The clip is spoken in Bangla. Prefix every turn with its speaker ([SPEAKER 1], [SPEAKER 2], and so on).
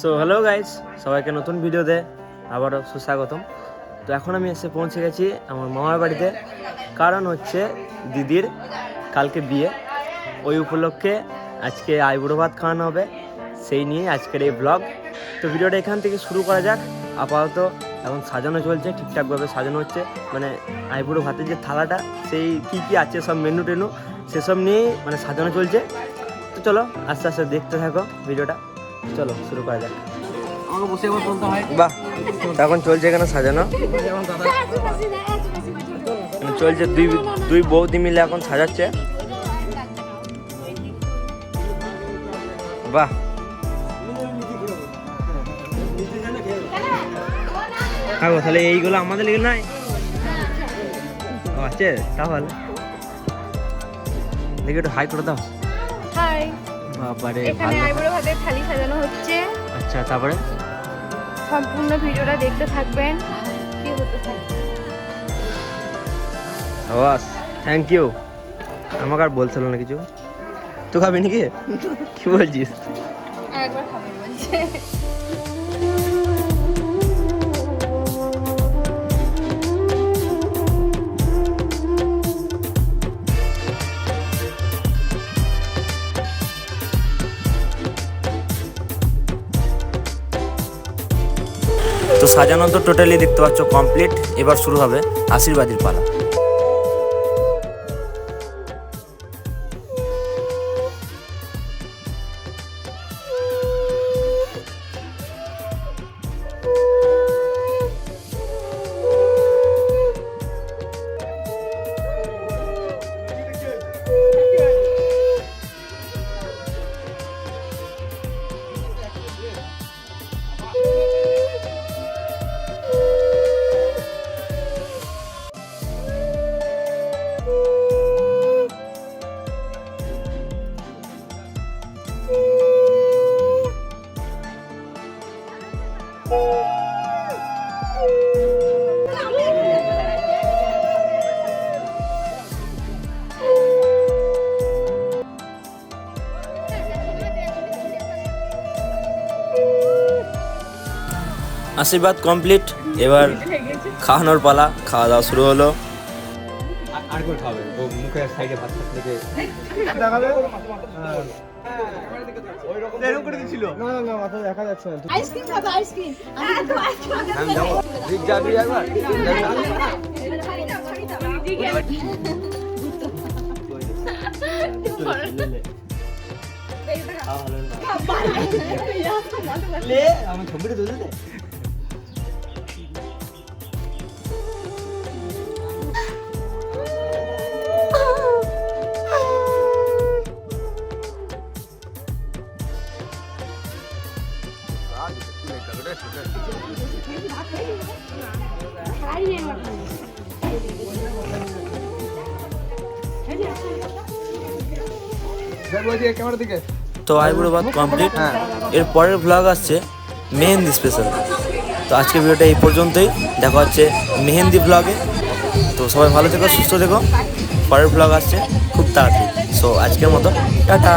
[SPEAKER 1] সো হ্যালো গাইস সবাইকে নতুন ভিডিও ভিডিওতে আবারও সুস্বাগতম। তো এখন আমি এসে পৌঁছে গেছি আমার মামার বাড়িতে। কারণ হচ্ছে দিদির কালকে বিয়ে। ওই উপলক্ষে আজকে আইবুড়ো ভাত খাওয়ানো হবে। সেই নিয়ে আজকের এই ব্লগ তো ভিডিওটা এখান থেকে শুরু করা যাক। আপাতত এখন সাজানো চলছে, ঠিকঠাকভাবে সাজানো হচ্ছে। মানে আইবুড়ো ভাতের যে থালাটা, সেই কী কী আছে, সব মেনু টেনু, সেসব নিয়েই মানে সাজানো চলছে। তো চলো আস্তে আস্তে দেখতে থাকো ভিডিওটা চলো শুরু করা যাক।
[SPEAKER 2] আমাকে বসে একবার বলতে হয়।
[SPEAKER 1] বাহ এখন চলছে এখানে সাজানো। মানে চলছে দুই দুই বৌদি মিলে এখন সাজাচ্ছে। বাহ। হ্যাঁ গো, তাহলে এইগুলো আমাদের লেগে নাই ও, আছে তাহলে। দেখি একটু হাই করে দাও।
[SPEAKER 3] হাই
[SPEAKER 1] বাবারে
[SPEAKER 3] এখানে আইবুড়ো ভাতের থালি সাজানো হচ্ছে।
[SPEAKER 1] আচ্ছা তারপরে?
[SPEAKER 3] সম্পূর্ণ ভিডিওটা দেখতে থাকবেন। কি হতে থাকবে
[SPEAKER 1] বাস থ্যাংক ইউ আমাকে আর বলছিল না কিছু। তুই খাবি নাকি? কি বলছিস?
[SPEAKER 3] একবার খাবে বলছে।
[SPEAKER 1] তো সাজানো তো টোটালি দেখতে পাচ্ছ কমপ্লিট এবার শুরু হবে আশীর্বাদের পালা। আশীর্বাদ কমপ্লিট এবার খাওয়ানোর পালা খাওয়া দাওয়া শুরু হলো।
[SPEAKER 2] আর করে খাবে ও মুখে সাইডে ভাত এরকম করে দিছিল না না না মাথা দেখা যাচ্ছে না
[SPEAKER 4] আইসক্রিম খাব আইসক্রিম
[SPEAKER 2] আমি যাব দিক যাবি একবার আমি ছবিটা তুলে
[SPEAKER 1] তো আইবুড়ো বাদ কমপ্লিট এর পরের ভ্লগ আসছে মেহেন্দি স্পেশাল তো আজকে ভিডিওটা এই পর্যন্তই। দেখা হচ্ছে মেহেন্দি ভ্লগে তো সবাই ভালো থেকো, সুস্থ থেকো। পরের ভ্লগ আসছে খুব তাড়াতাড়ি। সো আজকের মতো, টাটা।